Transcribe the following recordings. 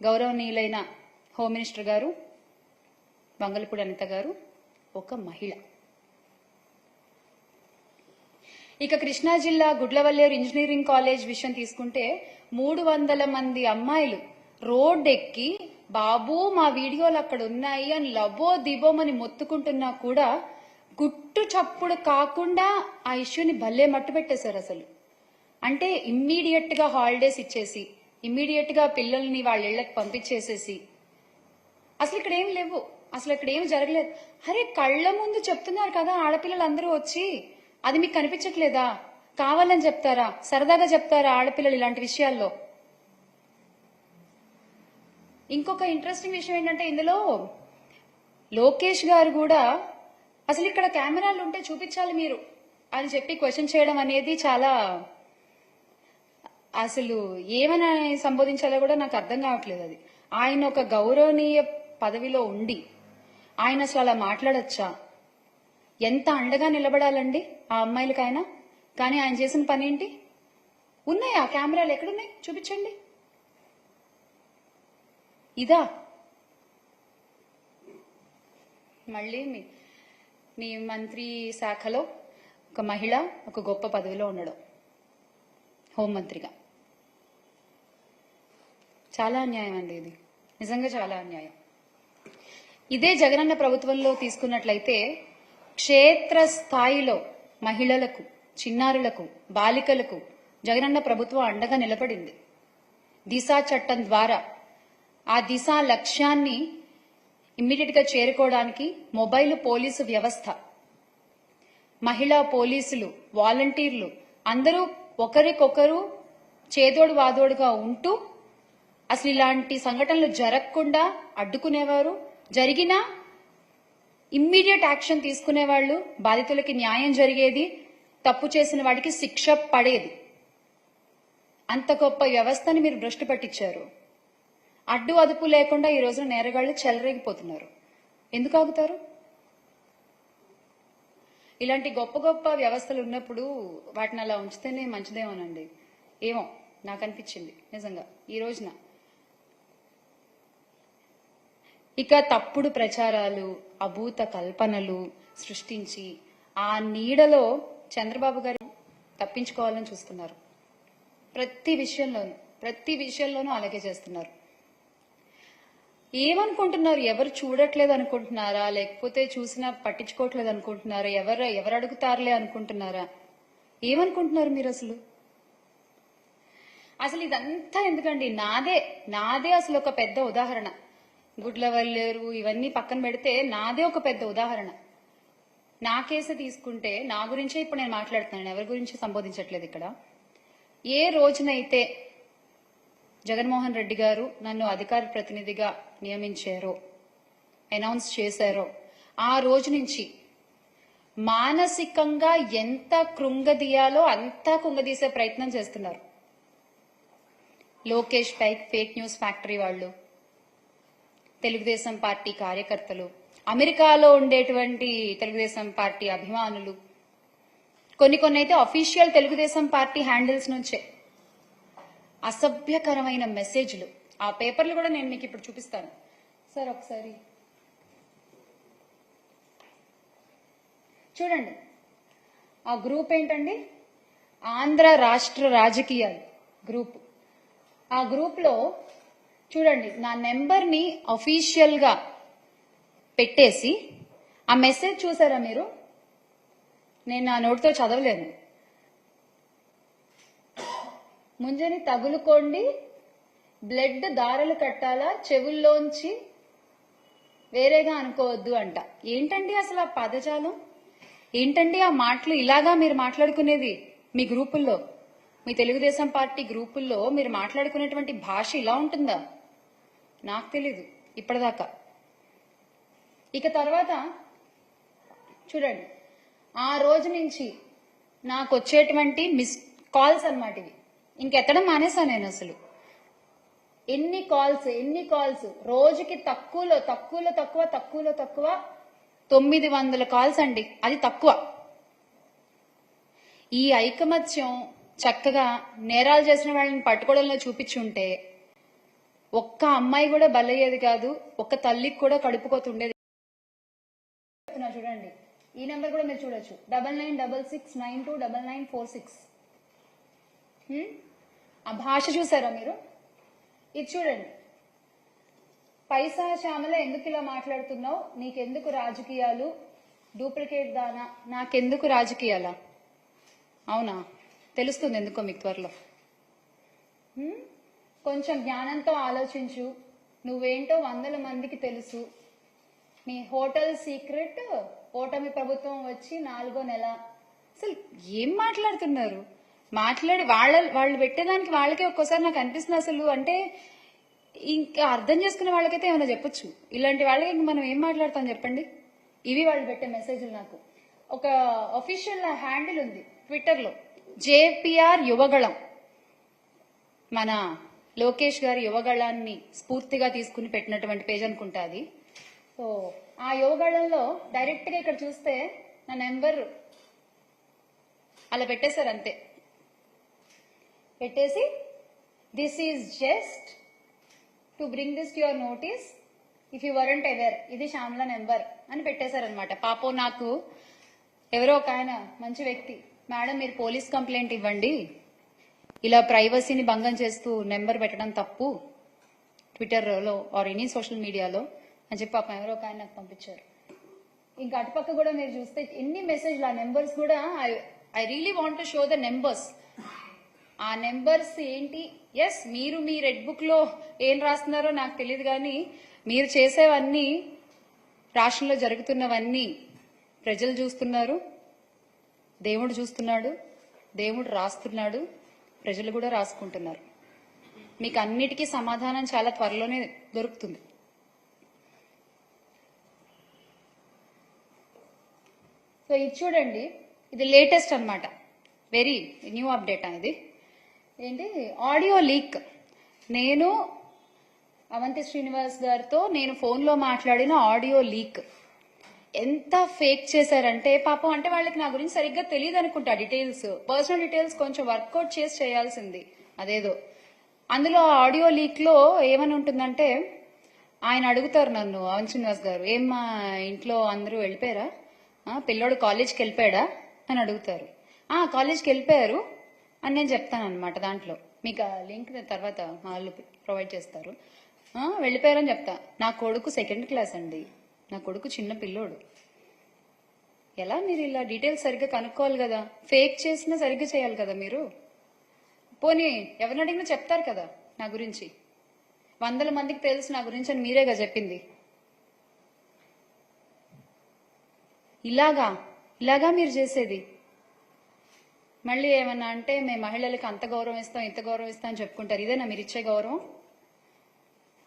గౌరవనీయులైన home minister గారు బంగళపూడి అనిత గారు ఒక మహిళ. ఇక కృష్ణా జిల్లా గుడ్లవల్లేరు ఇంజనీరింగ్ కాలేజ్ విషయం తీసుకుంటే మూడు వందల మంది అమ్మాయిలు రోడ్ ఎక్కి బాబు మా వీడియోలు అక్కడ ఉన్నాయి అని లబో దిబోమని మొత్తుకుంటున్నా కూడా గుట్టు చప్పుడు కాకుండా ఆ ఇష్యూని భలే మట్టు పెట్టేశారు అసలు. అంటే ఇమ్మీడియట్గా హాలిడేస్ ఇచ్చేసి ఇమ్మీడియట్గా పిల్లల్ని వాళ్ళ ఇళ్ళకు పంపించేసేసి. అసలు ఇక్కడ ఏం లేవు. అసలు ఇక్కడ ఏం జరగలేదు. అరే కళ్ళ ముందు చెప్తున్నారు కదా ఆడపిల్లలందరూ వచ్చి అది మీకు కనిపించట్లేదా? కావాలని చెప్తారా? సరదాగా చెప్తారా ఆడపిల్లలు ఇలాంటి విషయాల్లో? ఇంకొక ఇంట్రెస్టింగ్ విషయం ఏంటంటే ఇందులో లోకేష్ గారు కూడా అసలు ఇక్కడ కెమెరాలు ఉంటే చూపించాలి మీరు అని చెప్పి క్వశ్చన్ చేయడం అనేది చాలా అసలు ఏమని సంబోధించాలో కూడా నాకు అర్థం కావట్లేదు అది. ఆయన ఒక గౌరవనీయ పదవిలో ఉండి ఆయన అసలు అలా మాట్లాడచ్చా? ఎంత అండగా నిలబడాలండి ఆ అమ్మాయిలకైనా? కానీ ఆయన చేసిన పని ఏంటి? ఉన్నాయా? కెమెరాలు ఎక్కడున్నాయి? చూపించండి. ఇదా? మళ్ళీ మీ మీ మంత్రి శాఖలో ఒక మహిళ ఒక గొప్ప పదవిలో ఉండడం. హోంమంత్రిగా. చాలా అన్యాయం అండి ఇది. నిజంగా చాలా అన్యాయం. ఇదే జగనన్న ప్రభుత్వంలో తీసుకున్నట్లయితే క్షేత్ర స్థాయిలో మహిళలకు చిన్నారులకు బాలికలకు జగనన్న ప్రభుత్వం అండగా నిలబడింది. దిశా చట్టం ద్వారా ఆ దిశా లక్ష్యాన్ని ఇమ్మీడియట్గా చేరుకోవడానికి మొబైల్ పోలీసు వ్యవస్థ మహిళా పోలీసులు వాలంటీర్లు అందరూ ఒకరికొకరు చేదోడు వాదోడుగా ఉంటూ అసలు ఇలాంటి సంఘటనలు జరగకుండా అడ్డుకునేవారు? జరిగినా ఇమ్మీడియట్ యాక్షన్ తీసుకునేవాళ్ళు బాధితులకి న్యాయం జరిగేది తప్పు చేసిన వాడికి శిక్ష పడేది. అంత గొప్ప వ్యవస్థని మీరు దృష్టి పట్టించారు. అడ్డు అదుపు లేకుండా ఈ రోజున నేరగాళ్ళు చెలరేగిపోతున్నారు. ఎందుకు ఆగుతారు? ఇలాంటి గొప్ప గొప్ప వ్యవస్థలు ఉన్నప్పుడు వాటిని అలా ఉంచితేనే మంచిదేమోనండి. ఏమో నాకు అనిపించింది నిజంగా. ఈ రోజున ఇక తప్పుడు ప్రచారాలు అభూత కల్పనలు సృష్టించి ఆ నీడలో చంద్రబాబు గారు తప్పించుకోవాలని చూస్తున్నారు. ప్రతి విషయంలోనూ ప్రతి విషయంలోనూ అలాగే చేస్తున్నారు. ఏమనుకుంటున్నారు? ఎవరు చూడట్లేదు అనుకుంటున్నారా? లేకపోతే చూసినా పట్టించుకోవట్లేదు అనుకుంటున్నారా? ఎవరు ఎవరు అడుగుతారులే అనుకుంటున్నారా? ఏమనుకుంటున్నారు మీరు అసలు? అసలు ఇదంతా ఎందుకండి? నాదే నాదే అసలు ఒక పెద్ద ఉదాహరణ. గుడ్లవల్లేరు ఇవన్నీ పక్కన పెడితే నాదే ఒక పెద్ద ఉదాహరణ. నా కేసు తీసుకుంటే నా గురించే ఇప్పుడు నేను మాట్లాడుతున్నాను. ఎవరి గురించి సంబోధించట్లేదు ఇక్కడ. ఏ రోజునైతే జగన్మోహన్ రెడ్డి గారు నన్ను అధికార ప్రతినిధిగా నియమించారో అనౌన్స్ చేశారో ఆ రోజు నుంచి మానసికంగా ఎంత కృంగదీయాలో అంతా కుంగదీసే ప్రయత్నం చేస్తున్నారు. లోకేష్ పైక్ ఫేక్ న్యూస్ ఫ్యాక్టరీ వాళ్ళు. తెలుగుదేశం పార్టీ కార్యకర్తలు అమెరికాలో ఉండేటువంటి తెలుగుదేశం పార్టీ అభిమానులు. కొన్ని కొన్ని అయితే అఫీషియల్ తెలుగుదేశం పార్టీ హ్యాండిల్స్ నుంచే అసభ్యకరమైన మెసేజ్లు ఆ పేపర్లు కూడా నేను మీకు ఇప్పుడు చూపిస్తాను. సార్ ఒకసారి. చూడండి. ఆ గ్రూప్ ఏంటండి? ఆంధ్ర రాష్ట్ర రాజకీయాలు గ్రూప్ ఆ గ్రూప్లో చూడండి నా నెంబర్ని అఫీషియల్గా పెట్టేసి ఆ మెసేజ్ చూసారా మీరు? నేను నా నోటితో చదవలేను. ముంజని తగులుకోండి బ్లడ్ దారలు కట్టాలా చెవుల్లోంచి వేరేగా అనుకోవద్దు అంట. ఏంటండి అసలు ఆ పదజాలం? ఏంటండి ఆ మాటలు? ఇలాగా మీరు మాట్లాడుకునేది మీ గ్రూపుల్లో మీ తెలుగుదేశం పార్టీ గ్రూపుల్లో మీరు మాట్లాడుకునేటువంటి భాష ఇలా ఉంటుందా? నాకు తెలీదు ఇప్పటిదాకా. ఇక తర్వాత చూడండి ఆ రోజు నుంచి నాకు వచ్చేటువంటి మిస్ కాల్స్ అనమాట ఇవి. ఇంకెత్తడం మానేసాను నేను అసలు. ఎన్ని కాల్స్ ఎన్ని కాల్స్ రోజుకి తక్కువలో తక్కువలో తక్కువ తక్కువలో తక్కువ తొమ్మిది వందల కాల్స్ అండి అది తక్కువ. ఈ ఐకమత్యం చక్కగా నేరాలు చేసిన వాళ్ళని పట్టుకోవడంలో చూపించుంటే ఒక్క అమ్మాయి కూడా బలయ్యేది కాదు ఒక్క తల్లికి కూడా కడుపుకోతుండేది చూడండి. ఈ నెంబర్ కూడా మీరు చూడొచ్చు. Double nine double six nine two double nine four six. ఆ భాష చూసారా మీరు? ఇది చూడండి. పైసా శ్యామల ఎందుకు ఇలా మాట్లాడుతున్నావు? నీకెందుకు రాజకీయాలు? డూప్లికేట్ దానా? నాకెందుకు రాజకీయాలా? అవునా? తెలుస్తుంది ఎందుకో మీకు త్వరలో. కొంచెం జ్ఞానంతో ఆలోచించు. నువ్వేంటో వందల మందికి తెలుసు. నీ హోటల్ సీక్రెట్ ఓటమి ప్రభుత్వం వచ్చి నాలుగో నెల. అసలు ఏం మాట్లాడుతున్నారు? మాట్లాడి వాళ్ళ వాళ్ళు పెట్టేదానికి వాళ్ళకే ఒక్కోసారి నాకు అనిపిస్తుంది అసలు. అంటే ఇంకా అర్థం చేసుకునే వాళ్ళకైతే ఏమైనా చెప్పొచ్చు. ఇలాంటి వాళ్ళకి మనం ఏం మాట్లాడతాం చెప్పండి? ఇవి వాళ్ళు పెట్టే మెసేజ్లు నాకు. ఒక అఫీషియల్ హ్యాండిల్ ఉంది ట్విట్టర్లో. జేపీఆర్ యువగళం. మన లోకేష్ గారి యువగళాన్ని స్ఫూర్తిగా తీసుకుని పెట్టినటువంటి పేజ్ అనుకుంటా అది. సో ఆ యువగళంలో డైరెక్ట్గా ఇక్కడ చూస్తే నా నెంబర్ అలా పెట్టేశారు అంతే. పెట్టేసి this is just to bring this to your notice if you warrant ever ఇది శ్యామల నెంబర్ అని పెట్టేశారనమాట పాపం నాకు ఎవరో ఒక ఆయన మంచి వ్యక్తి. మేడం మీరు పోలీస్ కంప్లైంట్ ఇవ్వండి. ఇలా ప్రైవసీని భంగం చేస్తూ నెంబర్ పెట్టడం తప్పు ట్విట్టర్లో ఆర్ ఎనీ సోషల్ మీడియాలో అని చెప్పి పాపం ఎవరో ఒక ఆయన నాకు పంపించారు. ఇంకా అటుపక్క కూడా మీరు చూస్తే ఎన్ని మెసేజ్లు ఆ నెంబర్స్ కూడా I I really want to show the numbers ఆ నెంబర్స్ ఏంటి? ఎస్ మీరు మీ రెడ్ బుక్లో ఏం రాస్తున్నారో నాకు తెలియదు కానీ మీరు చేసేవన్నీ రాష్ట్రంలో జరుగుతున్నవన్నీ ప్రజలు చూస్తున్నారు దేవుడు చూస్తున్నాడు దేవుడు రాస్తున్నాడు. ప్రజలు కూడా రాసుకుంటున్నారు. మీకు అన్నిటికీ సమాధానం చాలా త్వరలోనే దొరుకుతుంది. సో ఇది చూడండి ఇది లేటెస్ట్ అనమాట వెరీ న్యూ అప్డేట్ అనేది. ఏంటి? Audio leak. నేను అవంతి శ్రీనివాస్ గారితో నేను ఫోన్లో మాట్లాడిన ఆడియో లీక్. ఎంత ఫేక్ చేశారంటే పాపం అంటే వాళ్ళకి నా గురించి సరిగ్గా తెలియదు అనుకుంటా డీటెయిల్స్ పర్సనల్ డీటెయిల్స్ కొంచెం వర్కౌట్ చేసి చేయాల్సింది. అదేదో. అందులో ఆడియో లీక్లో ఏమని ఉంటుందంటే ఆయన అడుగుతారు నన్ను అవన్ శ్రీనివాస్ గారు ఏం మా ఇంట్లో అందరూ వెళ్ళిపోయారా? పిల్లోడు కాలేజ్కి వెళ్ళిపోయాడా? అని అడుగుతారు. ఆ కాలేజ్కి వెళ్ళిపోయారు అని నేను చెప్తాను అనమాట దాంట్లో. మీకు ఆ లింక్ తర్వాత వాళ్ళు ప్రొవైడ్ చేస్తారు. వెళ్ళిపోయారని చెప్తా. నా కొడుకు సెకండ్ క్లాస్ అండి. నా కొడుకు చిన్న పిల్లోడు. ఎలా మీరు ఇలా డీటెయిల్స్ సరిగ్గా కనుక్కోవాలి కదా? ఫేక్ చేసినా సరిగ్గా చేయాలి కదా మీరు? పోనీ ఎవరిని అడిగినా చెప్తారు కదా నా గురించి? వందల మందికి తెలుసు నా గురించి అని మీరేగా చెప్పింది? ఇలాగా ఇలాగా మీరు చేసేది? మళ్ళీ ఏమన్నా అంటే మేము మహిళలకు అంత గౌరవం ఇస్తాం ఇంత గౌరవం ఇస్తాం అని చెప్పుకుంటారు. ఇదేనా మీరు ఇచ్చే గౌరవం?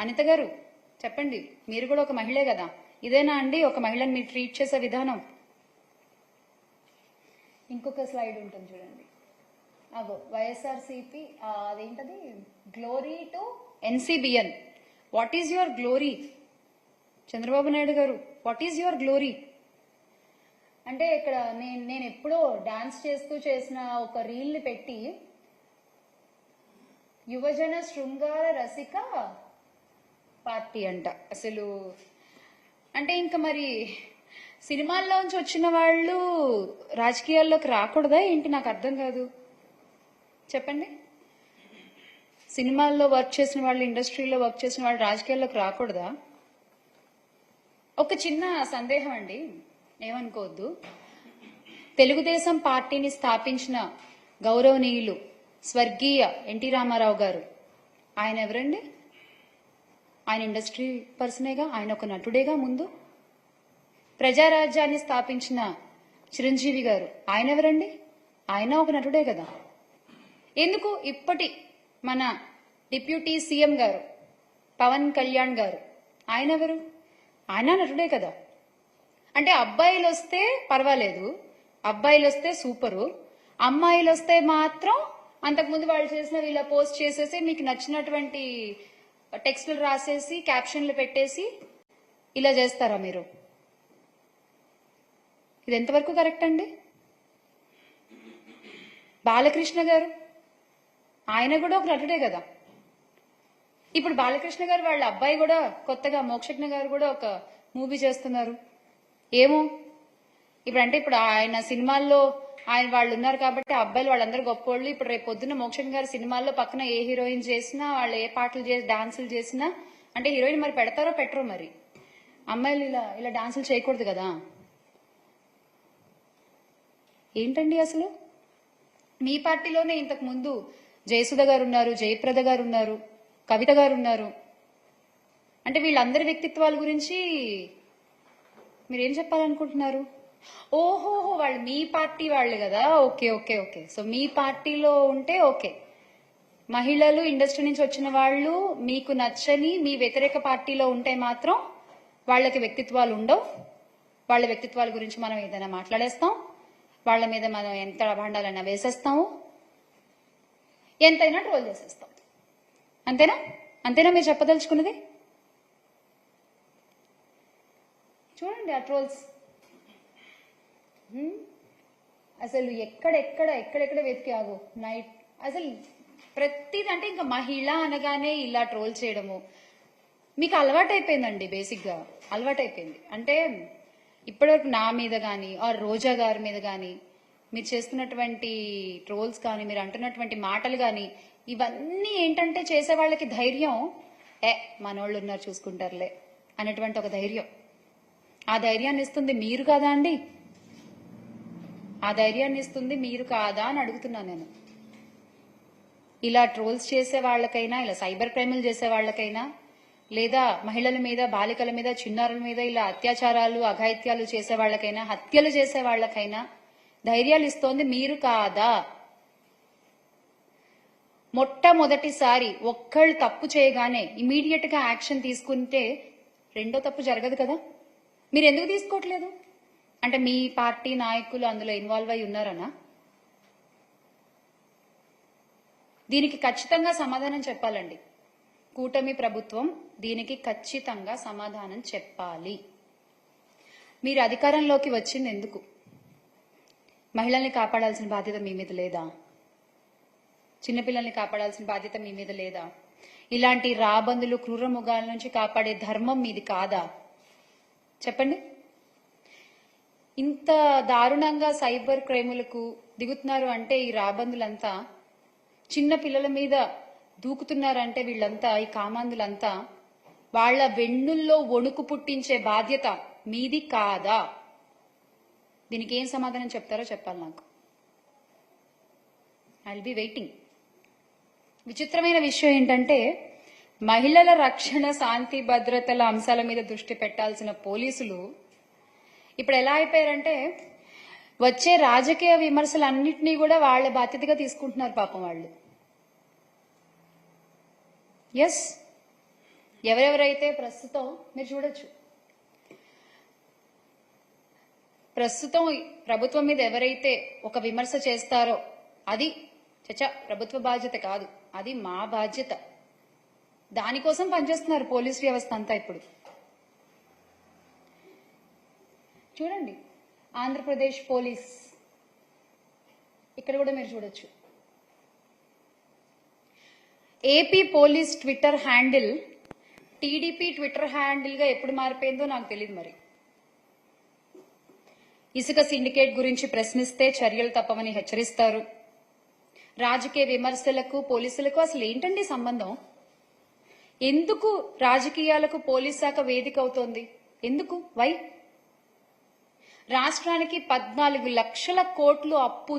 అనిత గారు చెప్పండి. మీరు కూడా ఒక మహిళే కదా. ఇదేనా అండి? ఒక మహిళను మీరు ట్రీట్ చేసే విధానం. ఇంకొక స్లైడ్ ఉంటుంది చూడండి. అగో వైఎస్ఆర్సిపి అదేంటది? Glory to NCBN what is your glory Chandrababu Naidu గారు వాట్ ఈజ్ యువర్ గ్లోరీ అంటే ఇక్కడ నేను నేను ఎప్పుడో డాన్స్ చేస్తూ చేసిన ఒక రీల్ని పెట్టి యువజన శృంగార రసిక పార్టీ అంట. అసలు అంటే ఇంకా మరి సినిమాల్లోంచి వచ్చిన వాళ్ళు రాజకీయాల్లోకి రాకూడదా ఏంటి? నాకు అర్థం కాదు. చెప్పండి. సినిమాల్లో వర్క్ చేసిన వాళ్ళు ఇండస్ట్రీలో వర్క్ చేసిన వాళ్ళు రాజకీయాల్లోకి రాకూడదా? ఒక చిన్న సందేహం అండి. ఏమనుకోవద్దు. తెలుగుదేశం పార్టీని స్థాపించిన గౌరవనీయులు స్వర్గీయ ఎన్టీ రామారావు గారు. ఆయన ఎవరండి? ఆయన ఇండస్ట్రీ పర్సనేగా ఆయన ఒక నటుడేగా ముందు. ప్రజారాజ్యాన్ని స్థాపించిన చిరంజీవి గారు. ఆయన ఎవరండి? ఆయన ఒక నటుడే కదా. ఎందుకు ఇప్పటి మన డిప్యూటీ సీఎం గారు పవన్ కళ్యాణ్ గారు ఆయన ఎవరు? ఆయన నటుడే కదా. అంటే అబ్బాయిలు వస్తే పర్వాలేదు. అబ్బాయిలు వస్తే సూపరు. అమ్మాయిలు వస్తే మాత్రం అంతకుముందు వాళ్ళు చేసిన ఇలా పోస్ట్ చేసేసి మీకు నచ్చినటువంటి టెక్స్టులు రాసేసి క్యాప్షన్లు పెట్టేసి ఇలా చేస్తారా మీరు? ఇది ఎంతవరకు కరెక్ట్ అండి? బాలకృష్ణ గారు? ఆయన కూడా ఒక నటుడే కదా. ఇప్పుడు బాలకృష్ణ గారు వాళ్ళ అబ్బాయి కూడా కొత్తగా మోక్షజ్ఞ గారు కూడా ఒక మూవీ చేస్తున్నారు. ఏమో? ఇప్పుడు అంటే ఇప్పుడు ఆయన సినిమాల్లో ఆయన వాళ్ళు ఉన్నారు కాబట్టి అబ్బాయిలు వాళ్ళందరూ గొప్పోళ్ళు. ఇప్పుడు రేపు పొద్దున్న మోక్షన్ గారి సినిమాల్లో పక్కన ఏ హీరోయిన్ చేసినా వాళ్ళు ఏ పాటలు చేసి డాన్సులు చేసినా అంటే హీరోయిన్ మరి పెడతారో పెట్టరో మరి? అమ్మాయిలు ఇలా ఇలా డాన్సులు చేయకూడదు కదా? ఏంటండి అసలు? మీ పార్టీలోనే ఇంతకు ముందు జయసుధ గారు ఉన్నారు జయప్రద గారు ఉన్నారు కవిత గారు ఉన్నారు. అంటే వీళ్ళందరి వ్యక్తిత్వాల గురించి మీరేం చెప్పాలనుకుంటున్నారు? ఓహోహో వాళ్ళు మీ పార్టీ వాళ్ళు కదా. Okay okay okay. సో మీ పార్టీలో ఉంటే ఓకే. మహిళలు ఇండస్ట్రీ నుంచి వచ్చిన వాళ్ళు మీకు నచ్చని మీ వ్యతిరేక పార్టీలో ఉంటే మాత్రం వాళ్ళకి వ్యక్తిత్వాలు ఉండవు. వాళ్ళ వ్యక్తిత్వాల గురించి మనం ఏదైనా మాట్లాడేస్తాం. వాళ్ళ మీద మనం ఎంత అభాండాలైనా వేసేస్తాము. ఎంతైనా ట్రోల్ చేసేస్తాం. అంతేనా? అంతేనా మీరు చెప్పదలుచుకున్నది? చూడండి ఆ ట్రోల్స్. అసలు ఎక్కడెక్కడ ఎక్కడెక్కడ వెతికి ఆగు? నైట్. అసలు ప్రతిది అంటే ఇంకా మహిళ అనగానే ఇలా ట్రోల్ చేయడము. మీకు అలవాటైపోయిందండి బేసిక్గా. అలవాటైపోయింది. అంటే ఇప్పటివరకు నా మీద కానీ ఆర్ రోజా గారి మీద కానీ మీరు చేస్తున్నటువంటి ట్రోల్స్ కానీ మీరు అంటున్నటువంటి మాటలు కానీ ఇవన్నీ ఏంటంటే చేసే వాళ్ళకి ధైర్యం. ఏ మనోళ్ళు ఉన్నారు చూసుకుంటారులే అనేటువంటి ఒక ధైర్యం. ఆ ధైర్యాన్ని ఇస్తుంది మీరు కదా అండి. ఆ ధైర్యాన్ని ఇస్తుంది మీరు కాదా అని అడుగుతున్నాను నేను. ఇలా ట్రోల్స్ చేసే వాళ్ళకైనా ఇలా సైబర్ క్రైములు చేసే వాళ్ళకైనా లేదా మహిళల మీద బాలికల మీద చిన్నారుల మీద ఇలా అత్యాచారాలు అఘాయిత్యాలు చేసే వాళ్ళకైనా హత్యలు చేసే వాళ్ళకైనా ధైర్యాలు ఇస్తోంది మీరు కాదా? మొట్టమొదటిసారి ఒక్కళ్ళు తప్పు చేయగానే ఇమీడియట్గా యాక్షన్ తీసుకుంటే రెండో తప్పు జరగదు కదా? మీరు ఎందుకు తీసుకోవట్లేదు? అంటే మీ పార్టీ నాయకులు అందులో ఇన్వాల్వ్ అయి ఉన్నారనా? దీనికి ఖచ్చితంగా సమాధానం చెప్పాలండి. కూటమి ప్రభుత్వం దీనికి ఖచ్చితంగా సమాధానం చెప్పాలి. మీరు అధికారంలోకి వచ్చింది ఎందుకు? మహిళల్ని కాపాడాల్సిన బాధ్యత మీ మీద లేదా? చిన్నపిల్లల్ని కాపాడాల్సిన బాధ్యత మీ మీద లేదా? ఇలాంటి రాబందులు క్రూరముగాల నుంచి కాపాడే ధర్మం మీది కాదా? చెప్పండి. ఇంత దారుణంగా సైబర్ క్రైములకు దిగుతున్నారు అంటే ఈ రాబందులంతా చిన్న పిల్లల మీద దూకుతున్నారంటే వీళ్ళంతా ఈ కామాందులంతా వాళ్ళ వెన్నుల్లో వణుకు పుట్టించే బాధ్యత మీది కాదా? దీనికి ఏం సమాధానం చెప్తారో చెప్పాలి నాకు. ఐ బి వెయిటింగ్ విచిత్రమైన విషయం ఏంటంటే మహిళల రక్షణ శాంతి భద్రతల అంశాల మీద దృష్టి పెట్టాల్సిన పోలీసులు ఇప్పుడు ఎలా అయిపోయారంటే వచ్చే రాజకీయ విమర్శలన్నింటినీ కూడా వాళ్ళ బాధ్యతగా తీసుకుంటున్నారు పాపం వాళ్ళు. ఎస్ ఎవరెవరైతే ప్రస్తుతం మీరు చూడొచ్చు. ప్రస్తుతం ప్రభుత్వం మీద ఎవరైతే ఒక విమర్శ చేస్తారో అది చచ్చా ప్రభుత్వ బాధ్యత కాదు. అది మా బాధ్యత. దానికోసం పనిచేస్తున్నారు పోలీస్ వ్యవస్థ అంతా ఇప్పుడు. చూడండి. ఆంధ్రప్రదేశ్ పోలీస్. ఇక్కడ కూడా మీరు చూడొచ్చు. AP police Twitter handle TDP Twitter హ్యాండిల్గా ఎప్పుడు మారిపోయిందో నాకు తెలియదు మరి. ఇసుక సిండికేట్ గురించి ప్రశ్నిస్తే చర్యలు తప్పవని హెచ్చరిస్తారు. రాజకీయ విమర్శలకు పోలీసులకు అసలు ఏంటండి సంబంధం? ఎందుకు రాజకీయాలకు పోలీస్ శాఖ వేదిక అవుతోంది? ఎందుకు? వై? రాష్ట్రానికి పద్నాలుగు లక్షల కోట్లు అప్పు